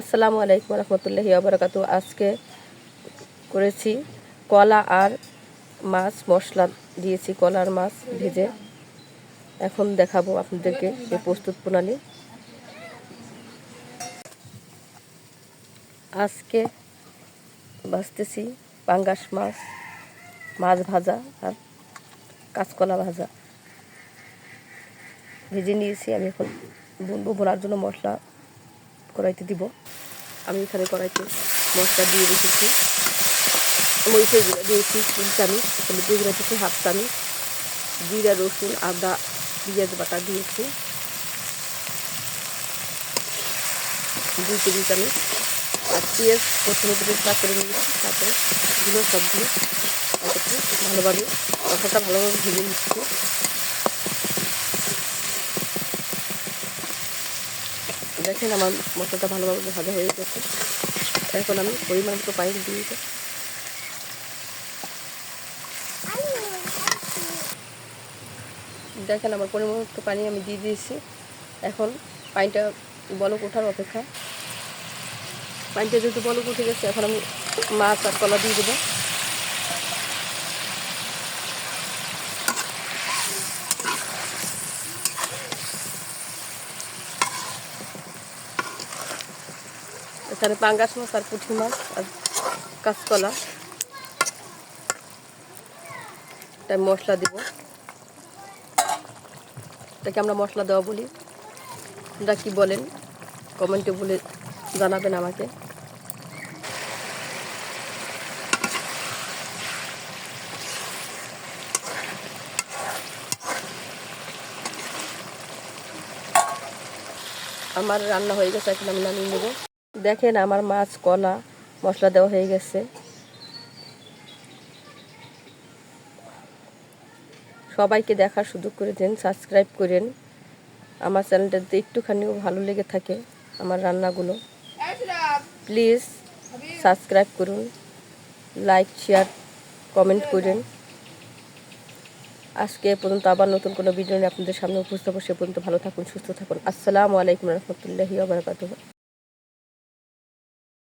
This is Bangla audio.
আসসালামু আলাইকুম রহমতুল্লাহি আবরাকাতু আজকে করেছি কলা আর মাছ, মশলা দিয়েছি কলার মাছ ভেজে। এখন দেখাবো আপনাদেরকে সেই প্রস্তুত প্রণালী। আজকে ভাজতেছি পাঙ্গাস মাছ মাছ ভাজা আর কাঁচকলা ভাজা। ভেজে নিয়েছি, আমি এখন বুনবো, বোনার জন্য মশলা কড়াইতে দিব। আমি এখানে কড়াইতে মশলা দিয়ে রেখেছি। মরিচের গুঁড়া দিয়েছি, তিন চামচ। হলুদের গুঁড়া দিয়েছি হাফ চামচ। জিরা, রসুন, আদা, পেঁয়াজ বাটা দিয়েছি। দুই টেবিল চামচ। আর পেঁয়াজ প্রথমে চা করে নিয়েছি, তারপরে এগুলো সব দিয়ে ভালোভাবে, মশলাটা ভালোভাবে ভেজে নিচ্ছি। দেখেন আমার মশলাটা ভালোভাবে ভাজা হয়ে গেছে। এখন আমি পরিমাণ মতো পানি দিয়ে। দেখেন আমার পরিমাণ মতো পানি আমি দিয়ে দিয়েছি। এখন পানিটা বলক ওঠার অপেক্ষা পানিটা যেহেতু বলক উঠে গেছে, এখন আমি মাছ আর কলা দিয়ে দেবো। এখানে পাঙ্গাস মাছ আর পুঁটি মাছ আর কাঁচকলা। তাই মশলা দিব। এটাকে আমরা মশলা দেওয়া বলি। আপনারা কি বলেন? কমেন্টে বলে জানাবেন আমাকে। আমার রান্না হয়ে গেছে, এখন আমি নামিয়ে নেব। দেখেন আমার মাছ, কলা, মশলা দেওয়া হয়ে গেছে। সবাইকে দেখার সুযোগ করে দিন, সাবস্ক্রাইব করেন। আমার চ্যানেলটা যদি একটুখানিও ভালো লেগে থাকে আমার রান্নাগুলো, প্লিজ সাবস্ক্রাইব করুন, লাইক, শেয়ার, কমেন্ট করেন। আজকে এ পর্যন্ত আবার নতুন কোনো ভিডিও নিয়ে আপনাদের সামনে উপস্থিত হব সে পর্যন্ত ভালো থাকুন, সুস্থ থাকুন। আসসালামু আলাইকুম রহমতুল্লাহি